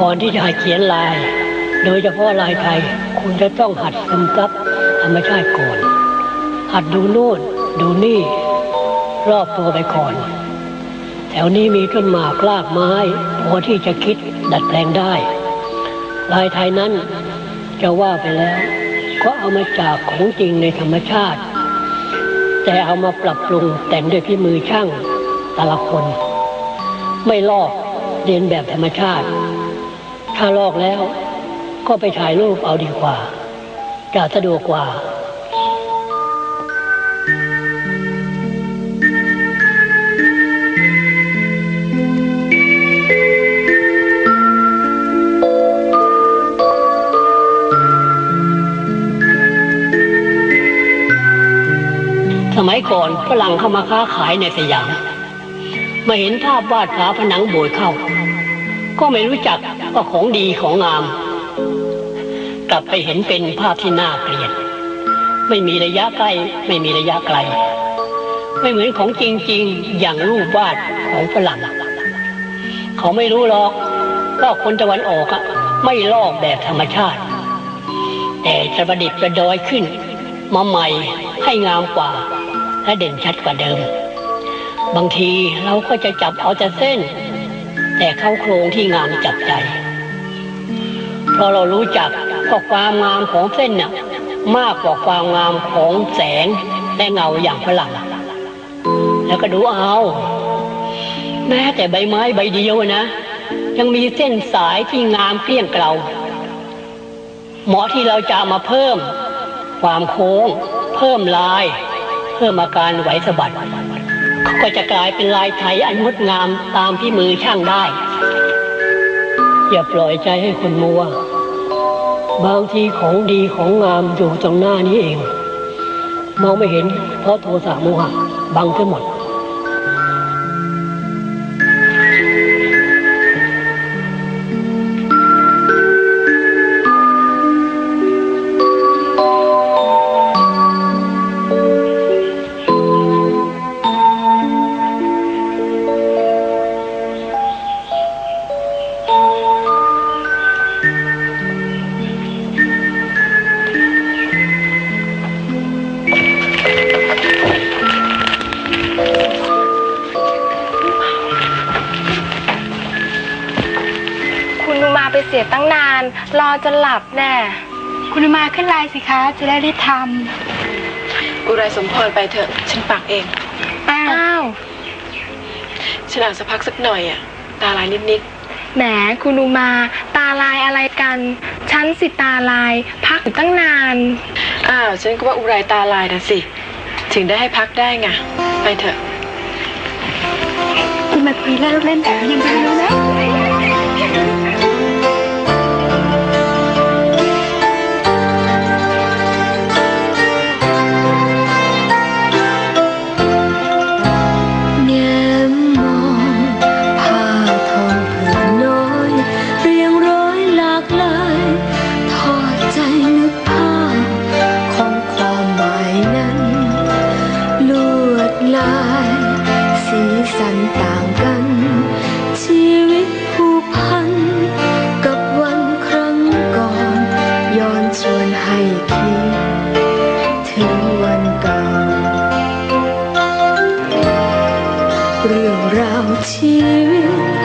ก่อนที่จะหัดเขียนลาย โดยเฉพาะลายไทย คุณจะต้องหัดซึมซับธรรมชาติก่อน หัดดูโน่นดูนี่ รอบตัวไปก่อน แถวนี้มีต้นหมากลากไม้พอที่จะคิดดัดแปลงได้ ลายไทยนั้นจะว่าไปแล้ว ก็เอามาจากของจริงในธรรมชาติ แต่เอามาปรับปรุงแต่งด้วยพี่มือช่างแต่ละคน ไม่ลอกเรียนแบบธรรมชาติ ถ้าลอกแล้วก็ไปถ่ายรูปเอาดีกว่า จะสะดวกกว่าสมัยก่อนฝรั่งเข้ามาค้าขายในสยามมาเห็นภาพวาดฝาผนังโบสถ์เข้า ก็ไม่รู้จักว่าของดีของงาม กลับไปเห็นเป็นภาพที่น่าเกลียด ไม่มีระยะใกล้ไม่มีระยะไกล ไม่เหมือนของจริง ๆ อย่างรูปวาดของฝรั่งเขาไม่รู้หรอกว่าคนตะวันออกอะไม่ลอกแบบธรรมชาติ แต่จะประดิษฐ์ประดอยขึ้น มาใหม่ให้งามกว่า และเด่นชัดกว่าเดิม บางทีเราก็จะจับเอาแต่เส้น แต่เข้าโครงที่งามจับใจเพราะเรารู้จักว่าความงามของเส้นน่ะมากกว่าความงามของแสงและเงาอย่างฝรั่งแล้วก็ดูเอา แม้แต่ใบไม้ใบเดียวนะ ยังมีเส้นสายที่งามเกลี้ยงเกลาหมาะที่เราจะมาเพิ่ม ความโค้ง เพิ่มลาย เพิ่มอาการไหวสะบัด ก็จะกลายเป็นลายไทยอันงดงามตามที่มือช่างได้ อย่าปล่อยใจให้คนมัว บางทีของดีของงามอยู่ตรงหน้านี้เอง มองไม่เห็นเพราะโทสะโมหะบังทั้งหมด รอจนหลับแน่คุณมาขึ้นไลน์สิคะ จะได้รีบทอุไรสมพรไปเถอะ ฉันปักเองำอ้าวอ้าวฉันอ่านสักพักสักหน่อยอะ ตาลายนิดแหมคุณนุมา ตาลายอะไรกัน ฉันสิตาลาย พักอยู่ตั้งนานๆอ้าว ฉันก็ว่าอุไรตาลายนะสิ ถึงได้ให้พักได้ไง ไปเถอะ คุณมาคุยเล่นเล่นแต่ยังไม่รู้นะ เรื่องราวชีวิต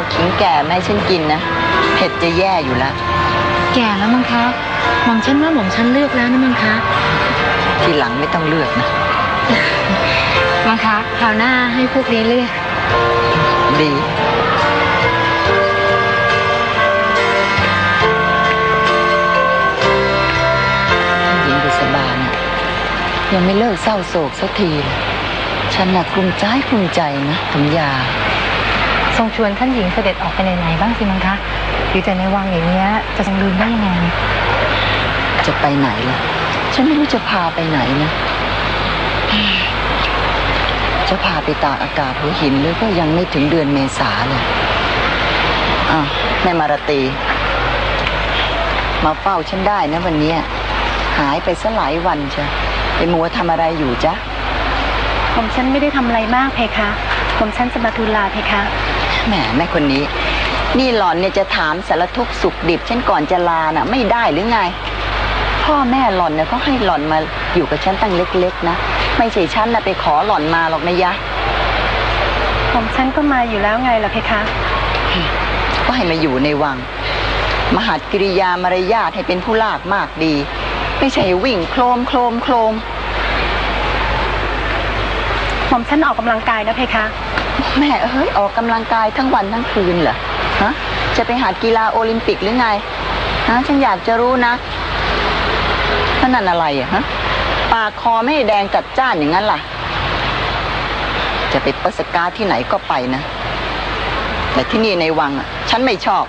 เอาขิงแก่มาให้ฉันกินนะ เผ็ดจะแย่อยู่แล้วแก่แล้วมั้งคะหม่อมฉันว่าหม่อมฉันเลือกแล้วนะมั้งคะทีหลังไม่ต้องเลือกนะ มั้งคะคราวหน้าให้พวกนี้เลือก ดี หญิงบุษบาเนี่ยยังไม่เลิกเศร้าโศกสักทีเลยฉันน่ะกลุ้มใจกลุ้มใจนะสมยา ทรงชวนท่านหญิงเสด็จออกไปไหนๆบ้างสิมั้งคะอยู่แต่ในวังอย่างเงี้ยจะทรงลืมได้ยังไง จะไปไหนล่ะ ฉันไม่รู้จะพาไปไหนนะจะพาไปตากอากาศหัวหินหรือก็ยังไม่ถึงเดือนเมษาเลยอะแม่มารตี มาเฝ้าฉันได้นะวันเนี้ยหายไปสหลายวันจ้ะไปมัวทำอะไรอยู่จ๊ะผมฉันไม่ได้ทำอะไรมากเพคะ ผมฉันจะมาทูลลาเพคะ แหมแม่คนนี้ นี่หล่อนเนี่ยจะถามสารทุกข์สุขดิบฉันก่อนจะลาน่ะ ไม่ได้หรือไง พ่อแม่หล่อนเนี่ยเขาให้หล่อนมาอยู่กับฉันตั้งเล็กๆนะไม่ใช่ฉันนะไปขอหล่อนมาหรอกนะยะผมฉันก็มาอยู่แล้วไงล่ะเพคะ ก็ให้มาอยู่ในวัง มหัดกิริยามารยาทให้เป็นผู้ลากมากดี ไม่ใช่วิ่งโครมโครมโครมผมฉันออกกำลังกายนะเพคะ แม่เอ้ยออกกำลังกายทั้งวันทั้งคืนเหรอฮะจะไปหากีฬาโอลิมปิกหรือไงฮะฉันอยากจะรู้นะนั่นอะไรอะฮะปากคอไม่แดงจัดจ้านอย่างนั้นล่ะ จะไปเปดสกาที่ไหนก็ไปนะ แต่ที่นี่ในวังอะฉันไม่ชอบ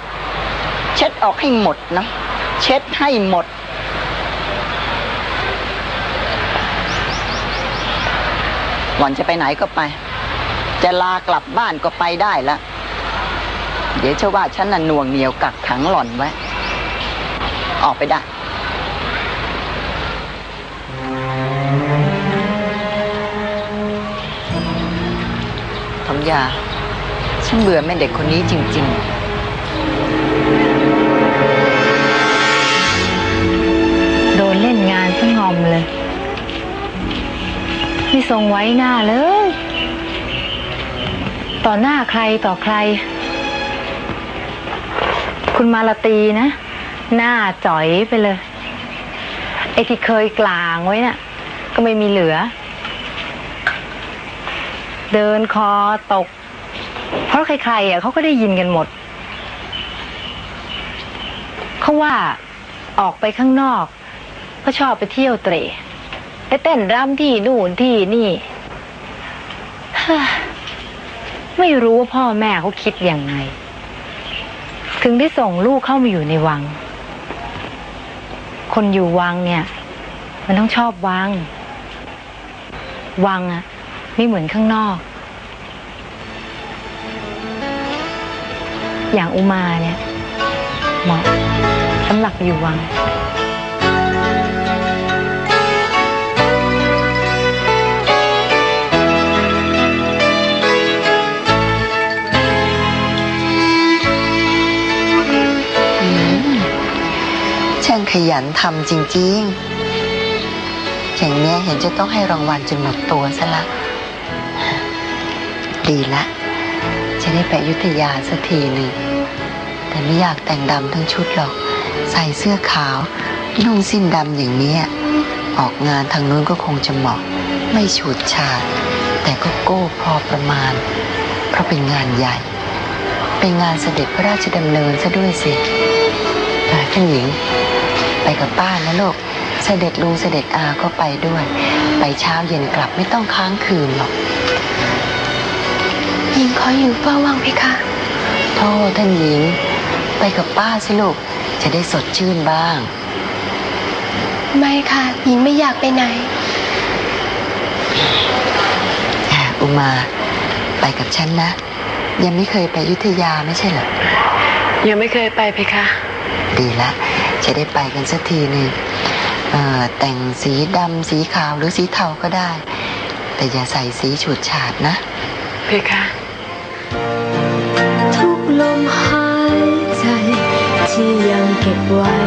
เช็ดออกให้หมดนะเช็ดให้หมดหล่อนจะไปไหนก็ไป จะลากลับบ้านก็ไปได้ละ เดี๋ยวเชื่อว่าฉันน่ะหน่วงเหนียวกักขังหล่อนไว้ ออกไปได้ทอมยา ฉันเบื่อแม่เด็กคนนี้จริง ๆโดนเล่นงานซะงอมเลย ไม่ทรงไว้หน้าเลย ต่อหน้าใครต่อใคร คุณมาลาตีนะ หน้าจ๋อยไปเลย ไอ้ที่เคยกลางไว้น่ะ ก็ไม่มีเหลือ เดินคอตก เพราะใครๆอะเขาก็ได้ยินกันหมด เขาว่าออกไปข้างนอก ก็ชอบไปเที่ยวเตร่ไปเต้นรำที่นู่นที่นี่ฮ ไม่รู้ว่าพ่อแม่เขาคิดยังไง ถึงได้ส่งลูกเข้ามาอยู่ในวัง คนอยู่วังเนี่ย มันต้องชอบวัง วังอะไม่เหมือนข้างนอก อย่างอุมาเนี่ยเหมาะสำหรับอยู่วัง ช่างขยันทำจริงๆ อย่างเนี้ยเห็นจะต้องให้รางวัลจนหมดตัวซะละ ดีละ จะได้ไปยุธยาสักทีหนึ่ง แต่ไม่อยากแต่งดำทั้งชุดหรอก ใส่เสื้อขาว นุ่งสิ้นดำอย่างเนี้ยออกงานทางนู้นก็คงจะเหมาะ ไม่ฉูดฉาด แต่ก็โก้พอประมาณ เพราะเป็นงานใหญ่ เป็นงานเสด็จพระราชดำเนินซะด้วยสิไปท่านหญิง ไปกับป้านะลูก เสด็จลุงเสด็จอาก็ไปด้วย ไปเช้าเย็นกลับไม่ต้องค้างคืนหรอกหญิงขออยู่เฝ้าวังเพคะโทษท่านหญิง ไปกับป้าสิลูก จะได้สดชื่นบ้าง ไม่ค่ะ หญิงไม่อยากไปไหนอะอุมา ไปกับฉันนะ ยังไม่เคยไปอยุธยาไม่ใช่เหรอยังไม่เคยไปเพคะ ดีละ จะได้ไปกันสักทีหนึ่งเอ่อแต่งสีดำสีขาวหรือสีเทาก็ได้ แต่อย่าใส่สีฉูดฉาดนะ เพคะทุกลมหายใจที่ยังเก็บไว้